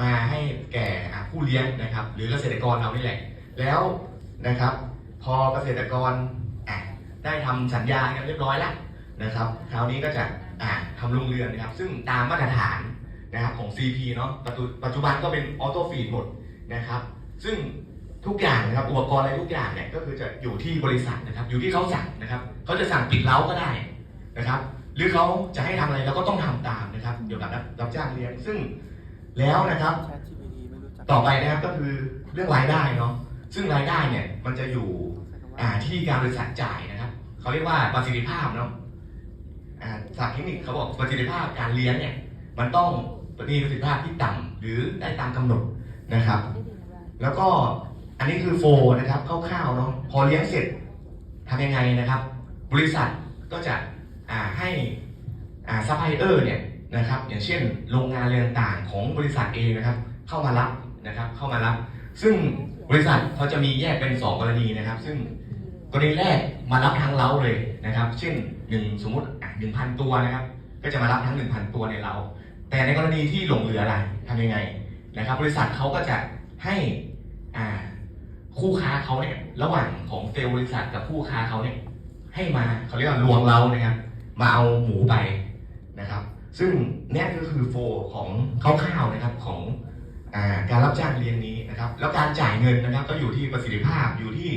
มาให้แก่ผู้เลี้ยงนะครับ หรือเกษตรกรเรานี่แหละ แล้วนะครับ พอเกษตรกรอะได้ทำสัญญากันเรียบร้อยแล้วนะครับ คราวนี้ก็จะอะทำโรงเรือนนะครับ ซึ่งตามมาตรฐานนะครับของ CP เนาะปัจจุปัจจุบันก็เป็นออโต้ฟีดหมดนะครับ ซึ่งทุกอย่างนะครับอุปกรณ์อะไรทุกอย่างเนี่ยก็คือจะอยู่ที่บริษัทนะครับ อยู่ที่เขาสั่งนะครับเขาจะสั่งปิดเล้าก็ได้นะครับ หรือเขาจะให้ทำอะไรเราก็ต้องทำตามนะครับเกี่ยวกับรับรับจ้างเลี้ยงซึ่ง แล้วนะครับ ต่อไปนะครับก็คือเรื่องรายได้เนาะซึ่งรายได้เนี่ยมันจะอยู่อ่าที่การบริษัทจ่ายนะครับเขาเรียกว่าประสิทธิภาพเนาะอ่าศาสตร์เทคนิคเขาบอกประสิทธิภาพการเลี้ยงเนี่ยมันต้องมีประสิทธิภาพที่ต่ำหรือได้ตามกำหนดนะครับ แล้วก็อันนี้คือโฟนะครับคร่าวๆเนาะพอเลี้ยงเสร็จทำยังไงนะครับ บริษัทก็จะอ่าให้อ่าซัพพลายเออร์เนี่ย นะครับ อย่างเช่น โรงงานเรือนต่างของบริษัทเองนะครับ เข้ามารับนะครับ เข้ามารับ ซึ่งบริษัทเขาจะมีแยกเป็น 2 กรณีนะครับ ซึ่งกรณีแรกมารับทั้งเล้าเลยนะครับ เช่นหนึ่งสมมติหนึ่งพันตัวนะครับ ก็จะมารับทั้ง1,000ตัวในเล้าแต่ในกรณีที่หลงเหลืออะไรทำยังไงนะครับ บริษัทเขาก็จะให้อ่าคู่ค้าเขาเนี่ยระหว่างของเซลล์บริษัทกับคู่ค้าเขาเนี่ยให้มาเขาเรียกว่าลวงเรานะครับ มาเอาหมูไปนะครับ ซึ่งเนี่ยก็คือโฟของคร่าวๆนะครับของอการรับจ้างเลี้ยงนี้นะครับ แล้วการจ่ายเงินนะครับ ก็อยู่ที่ประสิทธิภาพอยู่ที่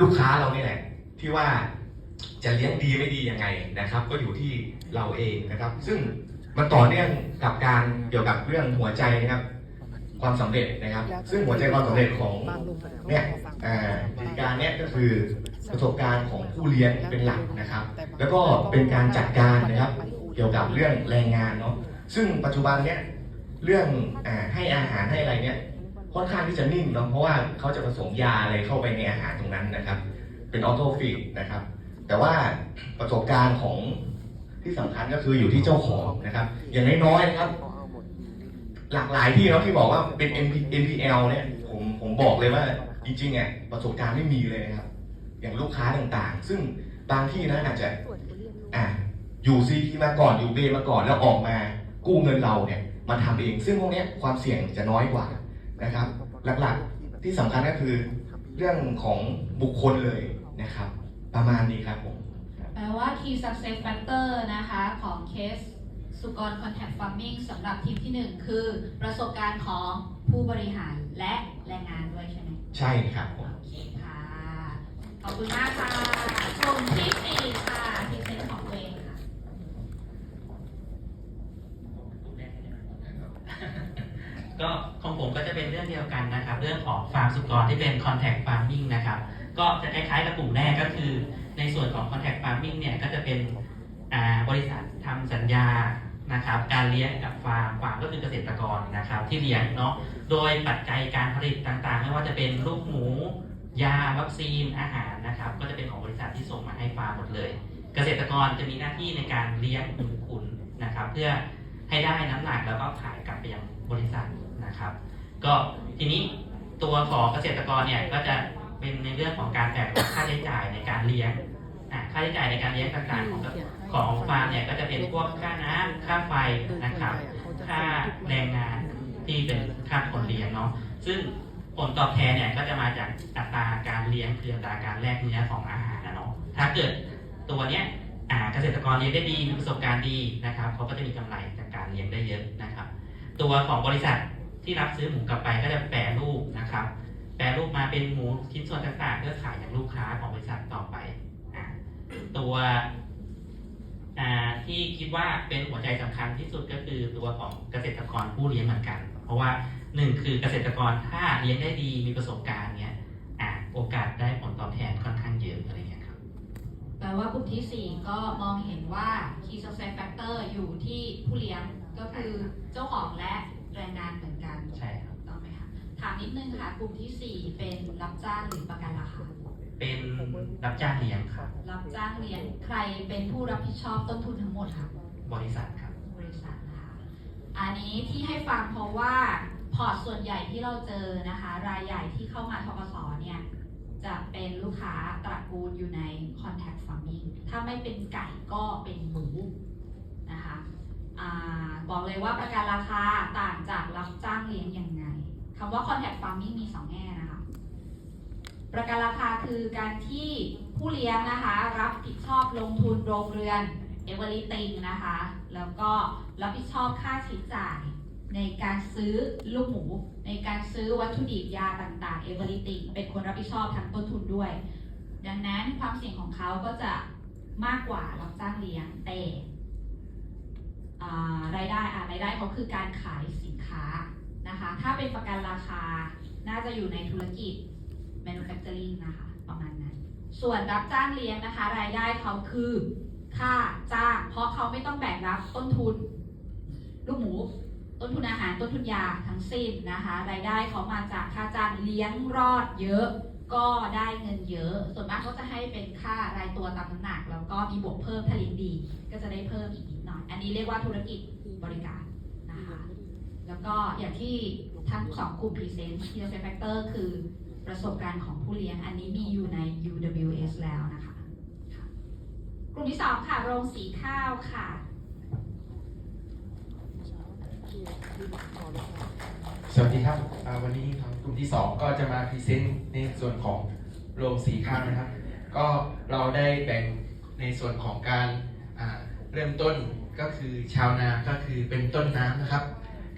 ลูกค้าเราเนี่แหละที่ว่าจะเลี้ยงดีไม่ดียังไงนะครับ ก็อยู่ที่เราเองนะครับ ซึ่งมันต่อเนื่องกับการเกี่ยวกับเรื่องหัวใจนะครับ ความสำเร็จนะครับ ซึ่งหัวใจความสำเร็จของเนี่ยกิจการเนี้ยก็คือประสบการณ์ของผู้เลี้ยงเป็นหลักนะครับ แล้วก็เป็นการจัดการนะครับ เกี่ยวกับเรื่องแรงงานเนาะซึ่งปัจจุบันเนี้ยเรื่องอให้อาหารให้อะไรเนี้ยค่อนข้างที่จะนิ่มเนาะเพราะว่าเขาจะผสมยาอะไรเข้าไปในอาหารตรงนั้นนะครับ เป็นออโตฟีดนะครับ แต่ว่าประสบการณ์ของที่สำคัญก็คืออยู่ที่เจ้าของนะครับ อย่างน้อยๆนะครับ หลากหลายที่เนาะที่บอกว่าเป็น MP NPL เนี่ยผมผมบอกเลยว่าจริงๆอะประสบการณ์ไม่มีเลยนะครับ อย่างลูกค้าต่างๆ ซึ่งบางที่นะอาจจะอะ อยู่ซีทีมาก่อนอยู่เบมาก่อนแล้วออกมากู้เงินเราเนี่ยมาทำเอง ซึ่งพวกเนี้ยความเสี่ยงจะน้อยกว่านะครับ หลักๆที่สำคัญก็คือเรื่องของบุคคลเลยนะครับ ประมาณนี้ครับผมแปลว่า key success factor นะคะของเคสสุกร contact farming สำหรับทีมที่ 1 คือประสบการณ์ของผู้บริหารและแรงงานด้วยใช่ไหมใช่ครับผมโอเคค่ะ ขอบคุณมากค่ะกลุ่มที่ 4 ค่ะพรีเซนต์ของตัวเองค่ะ ก็ของผมก็จะเป็นเรื่องเดียวกันนะครับ เรื่องของฟาร์มสุกรที่เป็น contact farming นะครับ ก็จะคล้ายๆกับกลุ่มแรกก็คือ ในส่วนของ contact farming เนี่ยก็จะเป็นบริษัททำสัญญานะครับ การเลี้ยงกับฟาร์มฟาร์มก็คือเกษตรกรนะครับ ที่เลี้ยงเนาะโดยปัจจัยการผลิตต่างๆ ไม่ว่าจะเป็นลูกหมู ยาวัคซีนอาหารนะครับ ก็จะเป็นของบริษัทที่ส่งมาให้ฟาร์มหมดเลย เกษตรกรจะมีหน้าที่ในการเลี้ยงหมูขุนนะครับ เพื่อให้ได้น้ำหนักแล้วก็ขายกลับไปยัง บริษัทนะครับ ก็ทีนี้ตัวของเกษตรกรเนี่ยก็จะเป็นในเรื่องของการแบกรับค่าใช้จ่ายในการเลี้ยงค่าใช้จ่ายในการเลี้ยงต่างๆของของฟาร์มเนี่ยก็จะเป็นพวกค่าน้ำค่าไฟนะครับค่าแรงงานที่เป็นค่าคนเลี้ยงเนาะซึ่งผลตอบแทนเนี่ยก็จะมาจากอัตราการเลี้ยงคืออัตราการแลกเนื้อของอาหารนะเนาะถ้าเกิดตัวเนี้ยเกษตรกรเลี้ยงได้ดีมีประสบการณ์ดีนะครับเขาก็จะมีกำไรจากการเลี้ยงได้เยอะนะครับ ตัวของบริษัทที่รับซื้อหมูกลับไปก็จะแปรรูปนะครับ แปรรูปมาเป็นหมูชิ้นส่วนต่างๆเพื่อขายอย่างลูกค้าของบริษัทต่อไป ตัวที่คิดว่าเป็นหัวใจสำคัญที่สุดก็คือตัวของเกษตรกรผู้เลี้ยงเหมือนกัน เพราะว่าหนึ่งคือเกษตรกรถ้าเลี้ยงได้ดีมีประสบการณ์เนี้ยโอกาสได้ผลตอบแทนค่อนข้างเยอะอะไรเงี้ยครับแปลว่ากลุ่มที่ 4 ก็มองเห็นว่า key success factor อยู่ที่ผู้เลี้ยง ก็คือเจ้าของและแรงงานเหมือนกันใช่ครับ ต้องไหมคะถามนิดนึงค่ะกลุ่มทีสี่ 4 เป็นรับจ้างหรือประกันราคาเป็นรับจ้างเลี้ยงครับ รับจ้างเลี้ยงใครเป็นผู้รับผิดชอบต้นทุนทั้งหมดคะบริษัทครับ บริษัทนะคะอันนี้ที่ให้ฟังเพราะว่าพอร์ตส่วนใหญ่ที่เราเจอนะคะ รายใหญ่ที่เข้ามาทกสเนี่ยจะเป็นลูกค้าตระกูลอยู่ใน contact farming ถ้าไม่เป็นไก่ก็เป็นหมูนะคะอา บอกเลยว่าประกันราคาต่างจากรับจ้างเลี้ยงยังไงคำว่า contact farming มีสองแง่นะคะ ประกันราคาคือการที่ผู้เลี้ยงนะคะ รับผิดชอบลงทุนโรงเรือน everything นะคะ แล้วก็รับผิดชอบค่าใช้จ่ายในการซื้อลูกหมู ในการซื้อวัตถุดิบยาต่างๆ everything เป็นคนรับผิดชอบทั้งต้นทุนด้วย ดังนั้นความเสี่ยงของเขาก็จะมากกว่ารับจ้างเลี้ยงแต่ รายได้อ่ารายได้เขาคือการขายสินค้านะคะ ถ้าเป็นประกันราคา น่าจะอยู่ในธุรกิจ manufacturing นะคะ ประมาณนั้น ส่วนรับจ้างเลี้ยงนะคะ รายได้เขาคือค่าจ้าง เพราะเขาไม่ต้องแบกรับต้นทุน ลูกหมู ต้นทุนอาหาร ต้นทุนยาทั้งสิ้นนะคะ รายได้เขามาจากค่าจ้างเลี้ยงรอดเยอะ ก็ได้เงินเยอะ ส่วนมากก็จะให้เป็นค่ารายตัวตามน้ำหนัก แล้วก็มีบวกเพิ่มถ้าเลี้ยงดี ก็จะได้เพิ่มอีกนิดหน่อย อันนี้เรียกว่าธุรกิจบริการนะคะ แล้วก็อย่างที่ทั้งสองกลุ่มพรีเซนต์ Key Success Factor คือประสบการณ์ของผู้เลี้ยง อันนี้มีอยู่ใน UWS แล้วนะคะค่ะกลุ่มที่สองค่ะ โรงสีข้าวค่ะ สวัสดีครับวันนี้ทางกลุ่มที่ 2 ก็จะมาพรีเซนต์ในส่วนของโรงสีข้าวนะครับ ก็เราได้แบ่งในส่วนของการเริ่มต้นก็คือชาวนาก็คือเป็นต้นน้ำนะครับ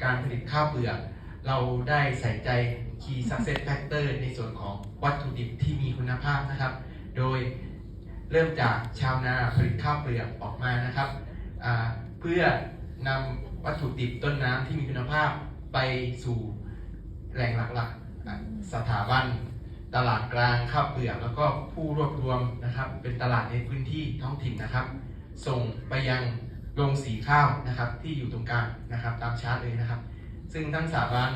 การผลิตข้าวเปลือก เราได้ใส่ใจ Key Success Factor ในส่วนของวัตถุดิบที่มีคุณภาพนะครับ โดยเริ่มจากชาวนาผลิตข้าวเปลือกออกมานะครับ เพื่อนำ วัตถุดิบต้นน้ำที่มีคุณภาพไปสู่แหล่งหลักๆอะสถาบัน ตลาดกลางข้าวเปลือกแล้วก็ผู้รวบรวมนะครับ เป็นตลาดในพื้นที่ท้องถิ่นนะครับ ส่งไปยังโรงสีข้าวนะครับ ที่อยู่ตรงกลางนะครับ ตามชาร์ตเลยนะครับ ซึ่งทั้งสถาบัน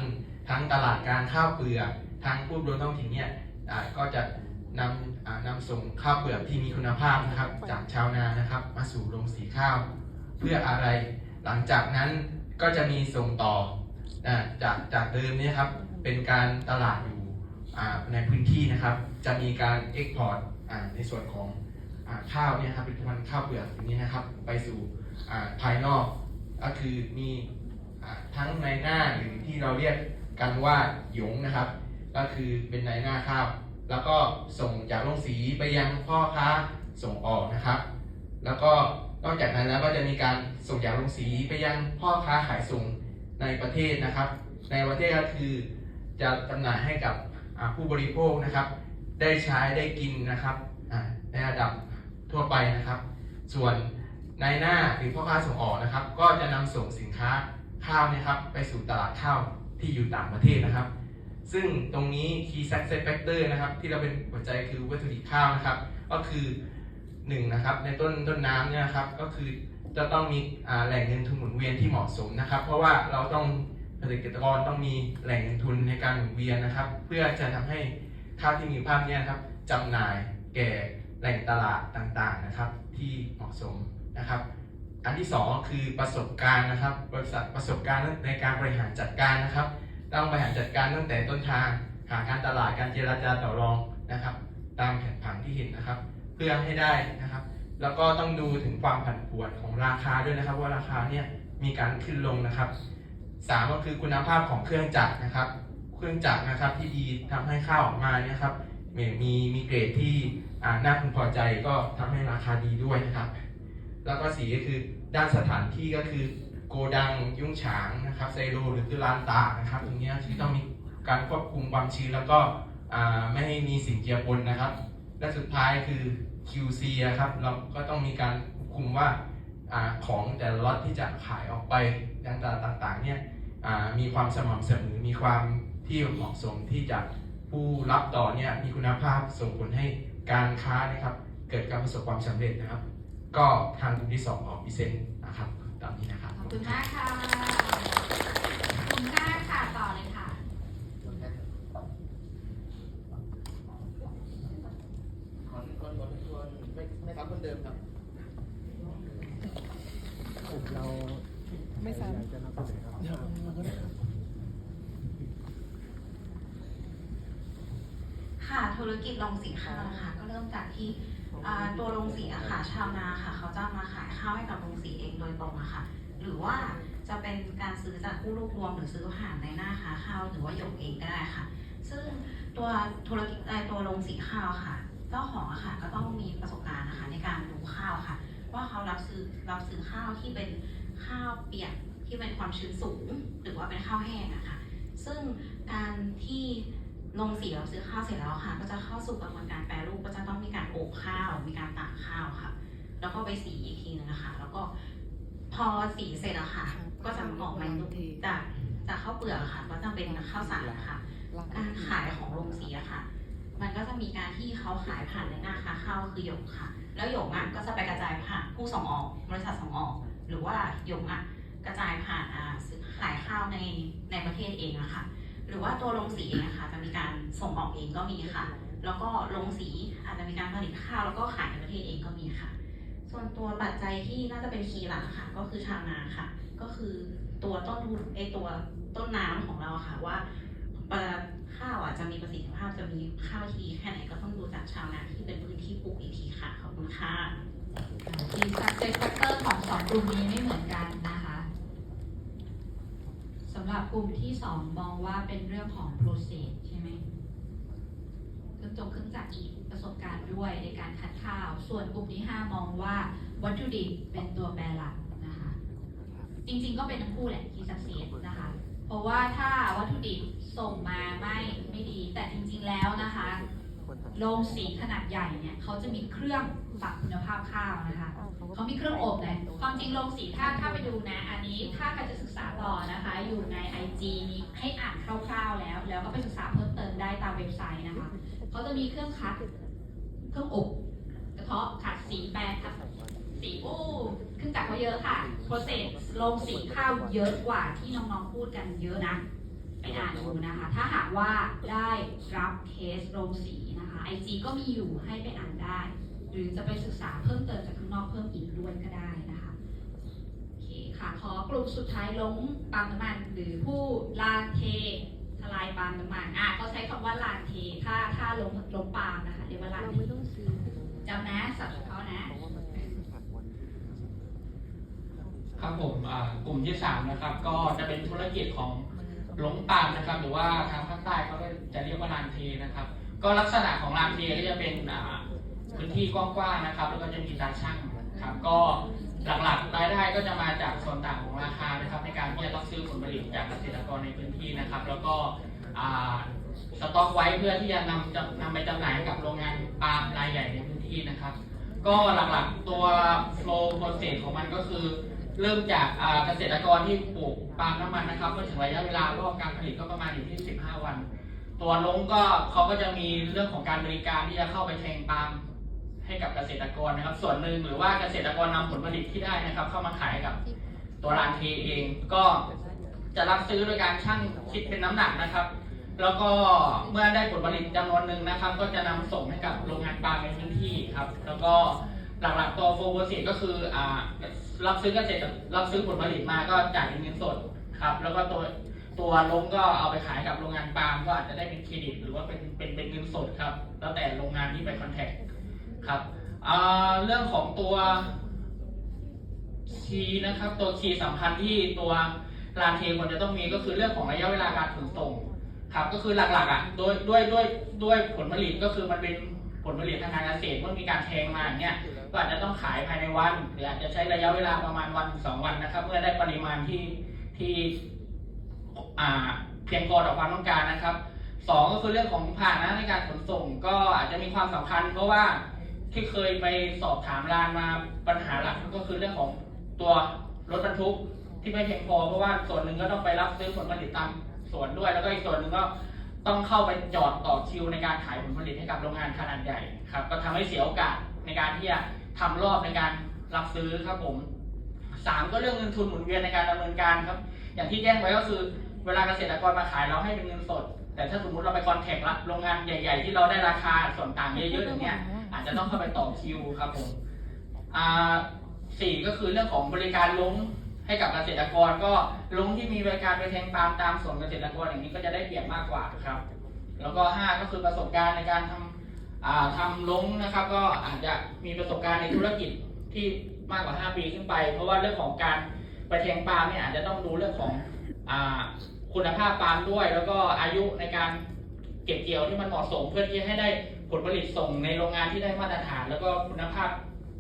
ทั้งตลาดกลางข้าวเปลือกทั้งผู้รวมท้องถิ่นเนี่ยอ่าก็จะนำอ่านำส่งข้าวเปลือกที่มีคุณภาพนะครับ จากชาวนานะครับ มาสู่โรงสีข้าว เพื่ออะไร หลังจากนั้นก็จะมีส่งต่อจากจากเดิมเนี่ครับเป็นการตลาดอยู่ในพื้นที่นะครับ จะมีการเอ็กพอร์ตในส่วนของอข้าวเนี่ยครับเป็นพันข้าวเปลือกอย่างนี้นะครับ ไปสู่ภายนอก ก็คือมีอ่ทั้งในหน้าหรือที่เราเรียกกันว่าหยงนะครับ ก็คือเป็นในหน้าข้าว แล้วก็ส่งจากโรงสีไปยังพ่อค้าส่งออกนะครับ แล้วก็ นอกจากนั้นแล้วก็จะมีการส่งจากโรงสีไปยังพ่อค้าขายส่งในประเทศนะครับ ในประเทศก็คือจะจำหน่ายให้กับผู้บริโภคนะครับ ได้ใช้ได้กินนะครับในระดับทั่วไปนะครับ ส่วนในหน้าหรือพ่อค้าส่งออกนะครับ ก็จะนำส่งสินค้าข้าวนะครับ ไปสู่ตลาดข้าวที่อยู่ต่างประเทศนะครับ ซึ่งตรงนี้ key success factor นะครับ ที่เราเป็นหัวใจคือวัตถุดิบข้าวนะครับ ก็คือ หนึ่งนะครับในต้นต้นน้ำเนี่ยครับก็คือจะต้องมีแหล่งเงินทุนหมุนเวียนที่เหมาะสมนะครับ เพราะว่าเราต้องเกษตรกรต้องมีแหล่งเงินทุนในการหมุนเวียนนะครับ เพื่อจะทำให้ข้าวที่มีภาพเนี่ยครับจำหน่ายแก่แหล่งตลาดต่างๆนะครับที่เหมาะสมนะครับอันที่สองคือประสบการณ์นะครับบริษัทประสบการณ์ในการบริหารจัดการนะครับ ต้องบริหารจัดการตั้งแต่ต้นทาง หาการตลาดการเจรจาต่อรองนะครับ ตามแผนผังที่เห็นนะครับ เพื่อให้ได้นะครับ แล้วก็ต้องดูถึงความผันผวนของราคาด้วยนะครับ ว่าราคาเนี่ยมีการขึ้นลงนะครับสามก็คือคุณภาพของเครื่องจักรนะครับ เครื่องจักรนะครับที่ดีทำให้ข้าวออกมาเนี่ยครับมีมีมีเกรดที่อ่าน่าพึงพอใจก็ทำให้ราคาดีด้วยนะครับ แล้วก็สีก็คือด้านสถานที่ก็คือโกดังยุ้งฉางนะครับไซโลหรือคือลานตากนะครับ ตรงนี้ที่ต้องมีการควบคุมความชื้นแล้วก็อ่าไม่ให้มีสิ่งเจือปนนะครับ และสุดท้ายคือ QC อะครับเราก็ต้องมีการคุมว่าอของแต่ละล็อตที่จะขายออกไปยังตลาดต่างๆเนี่ยมีความสม่ำเสมอมีความที่เหมาะสมที่จะผู้รับต่อเนี่ยมีคุณภาพส่งผลให้การค้านะครับ เกิดการประสบความสำเร็จนะครับ ก็ทางกลุ่มที่2ออกพิเศษนะครับตามนี้นะครับ ขอบคุณมากค่ะกลุ่มห้าค่ะต่อเลยค่ะ คนคนคนคนไม่ไม่ซ้ำคนเดิมครับ เราไม่ซ้ำจะนำเสนอครับ ค่ะ ธุรกิจโรงสีข้าวนะคะ ก็เริ่มจากที่ตัวโรงสีอะค่ะชาวนาค่ะ เขาจะมาขายข้าวให้กับโรงสีเองโดยตรงอะค่ะ หรือว่าจะเป็นการซื้อจากผู้รวบรวมหรือซื้อผ่านในหน้าค้าข้าวหรือว่าหยกเองก็ได้ค่ะ ซึ่งตัวธุรกิจเอ่อตัวโรงสีข้าวค่ะเจ้าของอะค่ะก็ต้องมีประสบการณ์นะคะในการดูข้าวค่ะ ว่าเขารับซื้อรับซื้อข้าวที่เป็นข้าวเปียกที่เป็นความชื้นสูง หรือว่าเป็นข้าวแห้งอะค่ะ ซึ่งการที่ ลงสีเราซื้อข้าวเสร็จแล้วค่ะ ก็จะเข้าสู่กระบวนการแปรรูปก็จะต้องมีการอบข้าว มีการตากข้าวค่ะ แล้วก็ไปสีอีกทีนึงนะคะ แล้วก็พอสีเสร็จแล้วค่ะ ก็จะออกมาจากจากข้าวเปลือกค่ะ ก็จะเป็นข้าวสารค่ะ การขายของโรงสีอะค่ะ มันก็จะมีการที่เขาขายผ่านในหน้าค้าข้าวคือหยกค่ะ แล้วหยกอะก็จะไปกระจายผ่านผู้ส่งออกบริษัทส่งออก หรือว่าหยกอะกระจายผ่านอ่าซื้อขายข้าวในในประเทศเองอะค่ะ หรือว่าตัวโรงสีเองอะคะจะมีการส่งออกเองก็มีค่ะ แล้วก็โรงสีอาจจะมีการผลิตข้าวแล้วก็ขายในประเทศเองก็มีค่ะ ส่วนตัวปัจจัยที่น่าจะเป็นคีย์หลักค่ะ ก็คือชาวนาค่ะ ก็คือตัวต้นทุนไอตัวต้นน้ำของเราค่ะว่าเอ่อข้าวอะจะมีประสิทธิภาพจะมีข้าวที่ดีแค่ไหนก็ต้องดูจากชาวนาที่เป็นพื้นที่ปลูกอีกทีค่ะขอบคุณค่ะที success factor ของสองกลุ่มนี้ไม่เหมือนกันนะคะำหรับกลุ่มที่สองมองว่าเป็นเรื่องของ process ใช่ไหมเครื่องจงเครื่องจักรอีกประสบการณ์ด้วยในการคัดข้าว ส่วนกลุ่มที่ห้ามองว่าวัตถุดิบเป็นตัวแปรหลักนะคะ จริงๆก็เป็นทั้งคู่แหละที่ success นะคะ เพราะว่าถ้าวัตถุดิบส่งมาไม่ไม่ดี แต่จริงๆแล้วนะคะโรงสีขนาดใหญ่เนี่ยเขาจะมีเครื่องปรับคุณภาพข้าวนะคะ เขามีเครื่องอบเลยความจริงโรงสีถ้าถ้าไปดูนะ อันนี้ถ้าใครจะศึกษาต่อนะคะ อยู่ใน IG มีให้อ่านคร่าวๆแล้ว แล้วก็ไปศึกษาเพิ่มเติมได้ตามเว็บไซต์นะคะ เขาจะมีเครื่องคัด เครื่องอบกระเทาะขัดสีแปรขัดสีอู้เครื่องจักรเขาเยอะค่ะ โปรเซสโรงสีข้าวเยอะกว่าที่น้องๆพูดกันเยอะนะไปอ่านดูนะคะ ถ้าหากว่าได้รับเคสโรงสีนะคะ IG ก็มีอยู่ให้ไปอ่านได้ หรือจะไปศึกษาเพิ่มเติมจากข้างนอกเพิ่มอีกด้วยก็ได้นะคะโอเคค่ะขอกลุ่มสุดท้ายลงปาล์มน้ำมัน หรือผู้ลานเททลายปาล์มน้ำมันอะเขาใช้คำว่าลานเทถ้าถ้าลงลงปาล์มนะคะเรียกว่าลานเทจำนะสับเขานะเพรานเป็นผักวันครับผมกลุ่มที่สามนะครับ ก็จะเป็นธุรกิจของหลงปามนะครับ หรือว่าทางภาคใต้เขาจะเรียกว่าลานเทนะครับ ก็ลักษณะของลานเทก็จะเป็น พื้นที่กว้างๆนะครับ แล้วก็จะมีตาช่างครับ ก็หลักๆรายได้ก็จะมาจากส่วนต่างของราคานะครับ ในการที่จะรับซื้อผลผลิตจากเกษตรกรในพื้นที่นะครับ แล้วก็สต็อกไว้เพื่อที่จะนำจะนำไปจำหน่ายกับโรงงานปาล์มรายใหญ่ในพื้นที่นะครับ ก็หลักๆตัว flow process ของมันก็คือ เริ่มจากเกษตรกรที่ปลูกปาล์มน้ำมันนะครับเมื่อถึงระยะเวลารอบการผลิตก็ประมาณอยู่ที่ 15 วัน ตัวลงก็เขาก็จะมีเรื่องของการบริการที่จะเข้าไปแทงปาล์ม ให้กับเกษตรกรนะครับ ส่วนหนึ่งหรือว่าเกษตรกรนำผลผลิตที่ได้นะครับ เข้ามาขายกับตัวร้านเทเองก็จะรับซื้อโดยการชั่งคิดเป็นน้ำหนักนะครับ แล้วก็เมื่อได้ผลผลิตจำนวนหนึ่งนะครับ ก็จะนำส่งให้กับโรงงานปาล์มในพื้นที่ครับ แล้วก็หลักๆตัวโฟร์โปรเซก็คืออ่ารับซื้อเกษตรรับซื้อผลผลิตมาก็จ่ายเป็นเงินสดครับ แล้วก็ตัวตัวลงก็เอาไปขายกับโรงงานปาล์มก็อาจจะได้เป็นเครดิต หรือว่าเป็นเป็นเป็นเงินสดครับ แล้วแต่โรงงานที่ไปคอนแทค ครับเรื่องของตัวคีย์นะครับตัวคีย์สำคัญที่ตัวลานเทควรจะต้องมีก็คือเรื่องของระยะเวลาการขนส่งครับก็คือหลักๆอะโดยด้วยด้วยด้วยผลผลิตก็คือมันเป็นผลผลิตทางการเกษตรเมื่อมีการแทงมาอย่างเนี้ยก็อาจจะต้องขายภายในวัน หรืออาจจะใช้ระยะเวลาประมาณวันสองวันนะครับ เมื่อได้ปริมาณที่ที่อ่าเพียงพอต่อความต้องการนะครับสองก็คือเรื่องของผ่านะในการขนส่งก็อาจจะมีความสำคัญเพราะว่า ที่เคยไปสอบถามรานมาปัญหาหลักก็คือเรื่องของตัวรถบรรทุกที่ไม่เพียงพอเพราะว่าส่วนหนึ่งก็ต้องไปรับซื้อผลผลิตตามสวนด้วย แล้วก็อีกส่วนหนึ่งก็ต้องเข้าไปจอดต่อคิวในการขายผลผลิตให้กับโรงงานขนาดใหญ่ครับ ก็ทำให้เสียโอกาสในการที่จะทำรอบในการรับซื้อครับผมสามก็เรื่องเงินทุนหมุนเวียนในการดำเนินการครับ อย่างที่แจ้งไว้ก็คือเวลาเกษตรกรมาขายเราให้เป็นเงินสด แต่ถ้าสมมติเราไปคอนแทคละโรงงานใหญ่ ๆ ที่เราได้ราคาส่วนต่างเยอะๆอย่างเงี้ย จะต้องเข้าไปต่อคิวครับผมอ่าสี่ก็คือเรื่องของบริการลงให้กับเกษตรกรก็ลงที่มีบริการไปแทงปาล์มตามสวนเกษตรกรอย่างนี้ก็จะได้เปรียบมากกว่าครับ แล้วก็ห้าก็คือประสบการณ์ในการทำอ่าทำลงนะครับ ก็อาจจะมีประสบการณ์ในธุรกิจที่มากกว่า 5 ปีขึ้นไป เพราะว่าเรื่องของการไปแทงปาล์มเนี่ยอาจจะต้องดูเรื่องของอ่าคุณภาพปาล์มด้วย แล้วก็อายุในการเก็บเกี่ยวที่มันเหมาะสมเพื่อที่ให้ได้ ผลผลิตส่งในโรงงานที่ได้มาตรฐาน แล้วก็คุณภาพ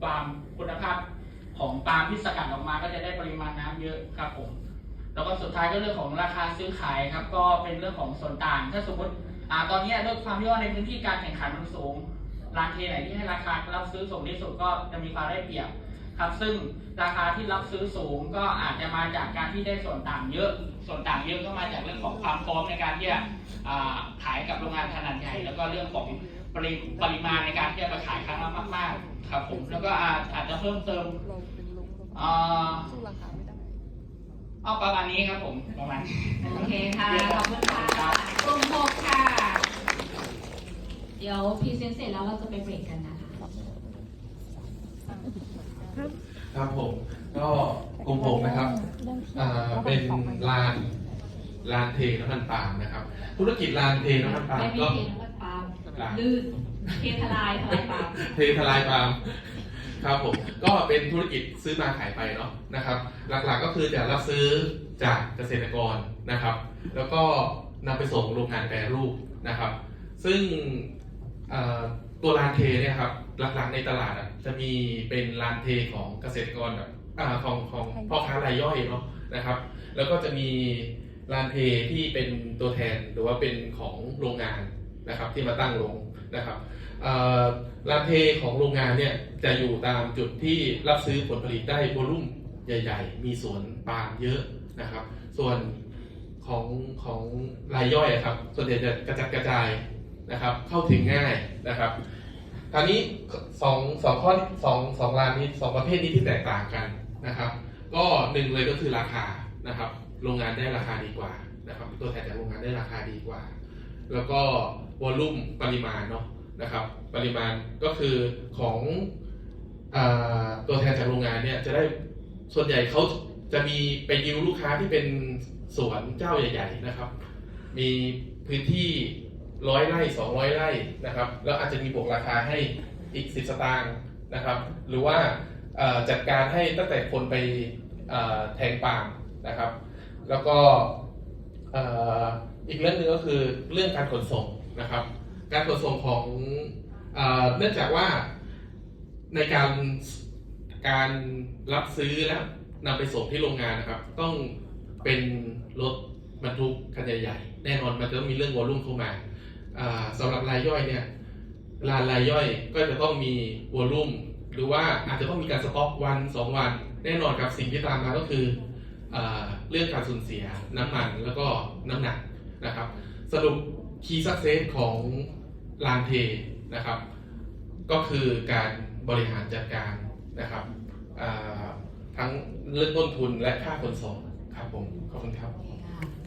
ปาล์มคุณภาพของปาล์มที่สกัดออกมาก็จะได้ปริมาณน้ำเยอะครับผม แล้วก็สุดท้ายก็เรื่องของราคาซื้อขายครับ ก็เป็นเรื่องของส่วนต่าง ถ้าสมมติอ่าตอนนี้ด้วยความที่ว่าในพื้นที่การแข่งขันมันสูงร้านเทไหนที่ให้ราคารับซื้อสูงที่สุดก็จะมีความได้เปรียบครับ ซึ่งราคาที่รับซื้อสูงก็อาจจะมาจากการที่ได้ส่วนต่างเยอะ ส่วนต่างเยอะก็มาจากเรื่องของความพร้อมในการที่จะขายกับโรงงานขนาดใหญ่แล้วก็เรื่องของ ปริปริมาณในการที่จะไปขายครั้งละมากๆ ครับผมแล้วก็อาจอาจจะเพิ่มเติมเราเป็นลงอ่าสู้ราคาไม่ได้ เอาประมาณนี้ครับผมประมาณนี้ โอเคค่ะ ขอบคุณค่ะกลุ่มหกค่ะ เดี๋ยวพรีเซนต์เสร็จแล้วเราจะไปเบรกกันนะคะ ครับผมก็กลุ่มผมนะครับอ่าเป็นลานลานเทน้ำมันปาล์มนะครับ ธุรกิจลานเทน้ำมันปาล์มไม่มีก็ เทน้ำมันปา ล์มลื่นเททลายทลายปาล์มเททลายปาล์มครับผมก็เป็นธุรกิจซื้อมาขายไปเนาะนะครับ หลักๆก็คือจะรับซื้อจากเกษตรกรนะครับ แล้วก็นำไปส่งโรงงานแปรรูปนะครับ ซึ่งเอ่อตัวลานเทเนี่ยครับหลักๆในตลาดอะจะมีเป็นลานเทของเกษตรกรแบบอาของของพ่อค้ารายย่อยเนาะนะครับ แล้วก็จะมีลานเทที่เป็นตัวแทนหรือว่าเป็นของโรงงาน นะครับที่มาตั้งลงนะครับลานเทของโรงงานเนี่ยจะอยู่ตามจุดที่รับซื้อผลผลิตได้วลุ่มใหญ่ ๆ มีสวนปาล์มเยอะนะครับ ส่วนของของรายย่อยอะครับ ส่วนใหญ่จะกระจัดกระจายนะครับ เข้าถึงง่ายนะครับคราวนี้สองสองข้อสองสองรานนี้สองประเภทนี้ที่แตกต่างกันนะครับ ก็หนึ่งเลยก็คือราคานะครับ โรงงานได้ราคาดีกว่านะครับ ตัวแทนจากโรงงานได้ราคาดีกว่า แล้วก็ วอลลุ่มปริมาณเนาะนะครับปริมาณก็คือของอตัวแทนจากโรงงานเนี่ยจะได้ส่วนใหญ่เขาจะมีไปดิวลูกค้าที่เป็นสวนเจ้าใหญ่ๆนะครับ มีพื้นที่ร้อยไร่สองร้อยไร่นะครับแล้วอาจจะมีบวกราคาให้อีกสิบสตางค์นะครับ หรือว่าจัดการให้ตั้งแต่คนไปแทงปาล์มนะครับ แล้วก็อีกเรื่องหนึ่งก็คือเรื่องการขนส่ง นะครับ การขนส่งของเนื่องจากว่าในการการรับซื้อแล้วนำไปส่งที่โรงงานนะครับ ต้องเป็นรถบรรทุกคันใหญ่ แน่นอนมันจะต้องมีเรื่องวอลลุ่มเข้ามาอ่าสำหรับรายย่อยเนี่ยรานรายย่อยก็จะต้องมีวอลลุ่มหรือว่าอาจจะต้องมีการสต็อกวันสองวัน แน่นอนครับสิ่งที่ตามมาก็คืออเรื่องการสูญเสียน้ำมันแล้วก็น้ำหนักนะครับ สรุป Key Success ของลานเทนะครับ ก็คือการบริหารจัดการนะครับทั้งเรื่องต้นทุนและค่าขนส่งครับผมขอบคุณครับ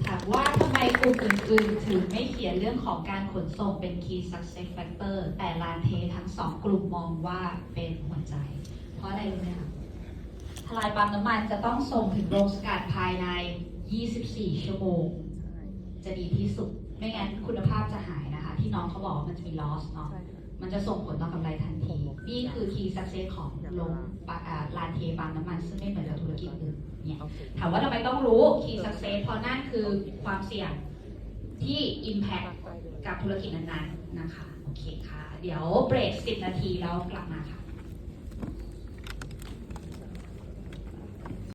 ถามว่าทำไมกลุ่มอื่นๆ ถึงไม่เขียนเรื่องของการขนส่งเป็น key success factor แต่ลานเททั้งสองกลุ่มมองว่าเป็นหัวใจ เพราะอะไรรู้ไหมคะทลายปั๊มน้ำมันจะต้องส่งถึงโรงสกัดภายใน 24 ชั่วโมง จะดีที่สุด ไม่งั้นคุณภาพจะหายนะคะ ที่น้องเขาบอกว่ามันจะมี loss เนาะมันจะส่งผลต่อกำไรทันที นี่คือ key success ของโรงปะอ่าลานเทปั๊มน้ำมัน ซึ่งไม่เหมือนกับธุรกิจอื่นเนี่ยถามว่าทำไมต้องรู้ key success เพราะนั่นคือความเสี่ยงที่ impact กับธุรกิจนั้นๆนะคะ โอเคค่ะ เดี๋ยวเบรก 10 นาทีแล้วกลับมาค่ะ